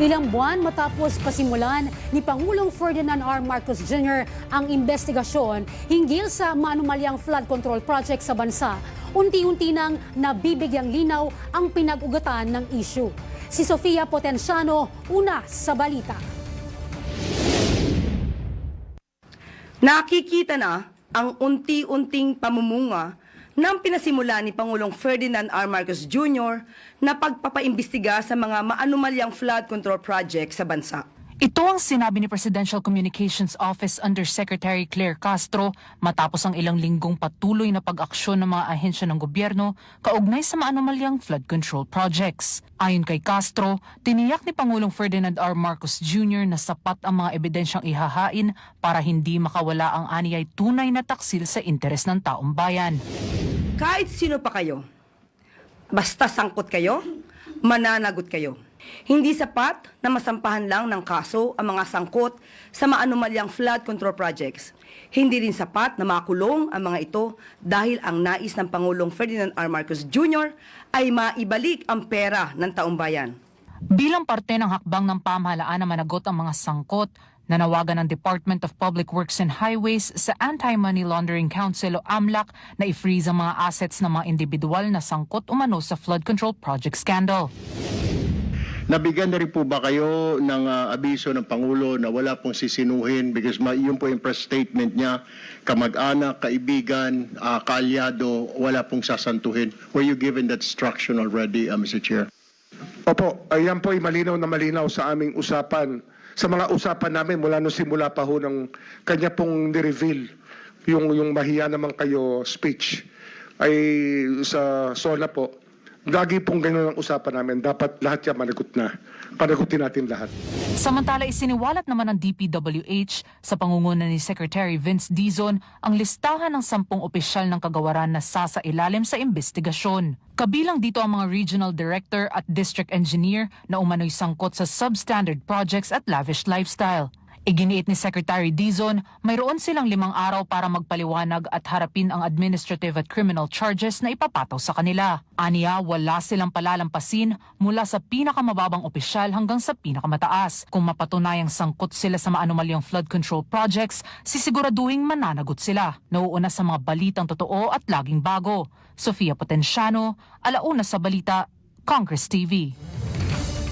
Ilang buwan matapos pasimulan ni Pangulong Ferdinand R. Marcos Jr. ang investigasyon hinggil sa maanumalyang flood control project sa bansa, unti-unti nang nabibigyang linaw ang pinag-ugatan ng issue. Si Sofia Potenciano, una sa balita. Nakikita na ang unti-unting pamumunga ng pinasimula ni Pangulong Ferdinand R. Marcos Jr. na pagpapaimbestiga sa mga maanumalyang flood control project sa bansa. Ito ang sinabi ni Presidential Communications Office Undersecretary Claire Castro matapos ang ilang linggong patuloy na pag-aksyon ng mga ahensya ng gobyerno kaugnay sa maanumalyang flood control projects. Ayon kay Castro, tiniyak ni Pangulong Ferdinand R. Marcos Jr. na sapat ang mga ebidensyang ihahain para hindi makawala ang aniyay tunay na taksil sa interes ng taong bayan. Kahit sino pa kayo, basta sangkot kayo, mananagot kayo. Hindi sapat na masampahan lang ng kaso ang mga sangkot sa maanumalyang flood control projects. Hindi rin sapat na makulong ang mga ito dahil ang nais ng Pangulong Ferdinand R. Marcos Jr. ay maibalik ang pera ng taong bayan. Bilang parte ng hakbang ng pamahalaan na managot ang mga sangkot, nanawagan ng Department of Public Works and Highways sa Anti-Money Laundering Council o AMLAC na i-freeze ang mga assets ng mga individual na sangkot umano sa flood control project scandal. Nabigyan na rin po ba kayo ng ah, abiso ng Pangulo na wala pong sisinuhin because ma- yun po yung press statement niya, kamag-anak, kaibigan, ah, kaalyado, wala pong sasantuhin. Were you given that instruction already, ah, Mr. Chair? Opo, ayan po ay malinaw na malinaw sa aming usapan. Sa mga usapan namin mula nung simula pa ho ng kanya pong ni-reveal yung, yung mahiya naman kayo speech ay sa SONA po. Lagi pong ganun ang usapan namin. Dapat lahat yan managot na. Panagutin natin lahat. Samantala isiniwalat naman ng DPWH sa pangunguna ni Secretary Vince Dizon ang listahan ng sampung opisyal ng kagawaran na sasailalim sa investigasyon. Kabilang dito ang mga regional director at district engineer na umano'y sangkot sa substandard projects at lavish lifestyle. Iginiit ni Secretary Dizon, mayroon silang limang araw para magpaliwanag at harapin ang administrative at criminal charges na ipapataw sa kanila. Aniya, wala silang palalampasin mula sa pinakamababang opisyal hanggang sa pinakamataas. Kung mapatunayang sangkot sila sa maanumalyang flood control projects, sisiguraduhin mananagot sila. Nauuna sa mga balitang totoo at laging bago. Sofia Potenciano, Alauna sa Balita, Congress TV.